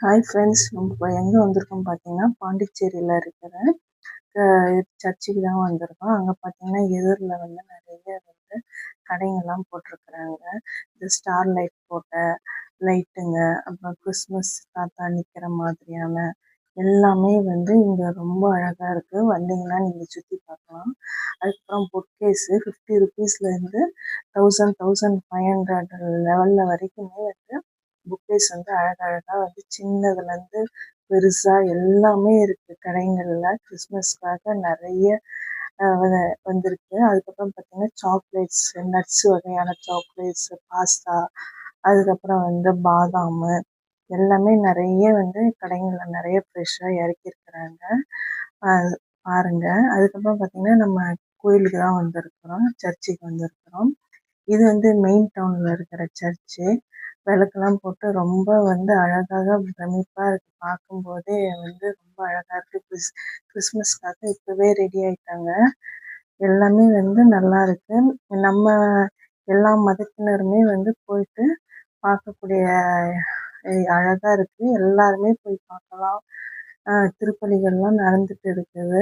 Hi friends நம்ம இப்போ எங்கே வந்திருக்கோம் பார்த்தீங்கன்னா பாண்டிச்சேரியில் இருக்கிற சர்ச்சுக்கு தான் வந்திருக்கோம். அங்கே பார்த்தீங்கன்னா எதிரில் வந்து நிறைய வந்து கடைங்கள்லாம் போட்டிருக்குறாங்க. இந்த ஸ்டார் லைட் போட்ட லைட்டுங்க அப்புறம் கிறிஸ்மஸ் தாத்தா நிற்கிற மாதிரியான எல்லாமே வந்து இங்கே ரொம்ப அழகாக இருக்குது வந்தீங்கன்னா நீங்கள் சுற்றி பார்க்கலாம். அதுக்கப்புறம் பொட்கேஸு ஃபிஃப்டி ருபீஸ்லேருந்து தௌசண்ட் தௌசண்ட் ஃபைவ் ஹண்ட்ரட் லெவலில் வரைக்குமே வந்து புக்கேஸ் வந்து அழகழகாக வந்து சின்னதுலேருந்து பெருசாக எல்லாமே இருக்குது கடைங்களில் கிறிஸ்மஸ்க்காக நிறைய வந்திருக்கு. அதுக்கப்புறம் பார்த்தீங்கன்னா சாக்லேட்ஸ் நட்ஸ் வகையான சாக்லேட்ஸ் பாஸ்தா அதுக்கப்புறம் வந்து பாதாம் எல்லாமே நிறைய வந்து கடைங்களில் நிறைய ஃப்ரெஷ்ஷாக இறக்கியிருக்கிறாங்க. பாருங்க. அதுக்கப்புறம் பார்த்தீங்கன்னா நம்ம கோயிலுக்கு தான் வந்திருக்கிறோம் சர்ச்சுக்கு வந்திருக்கிறோம். இது வந்து மெயின் டவுனில் இருக்கிற சர்ச்சு. விளக்கெல்லாம் போட்டு ரொம்ப வந்து அழகாக பிரமிப்பாக இருக்குது பார்க்கும்போதே வந்து ரொம்ப அழகாக இருக்குது கிறிஸ் கிறிஸ்மஸ்க்காக இப்போவே ரெடி ஆயிட்டாங்க. எல்லாமே வந்து நல்லா இருக்கு. நம்ம எல்லா மதத்தினருமே வந்து போயிட்டு பார்க்கக்கூடிய அழகாக இருக்குது எல்லாருமே போய் பார்க்கலாம். திருப்பலிகள்லாம் நடந்துட்டு இருக்குது.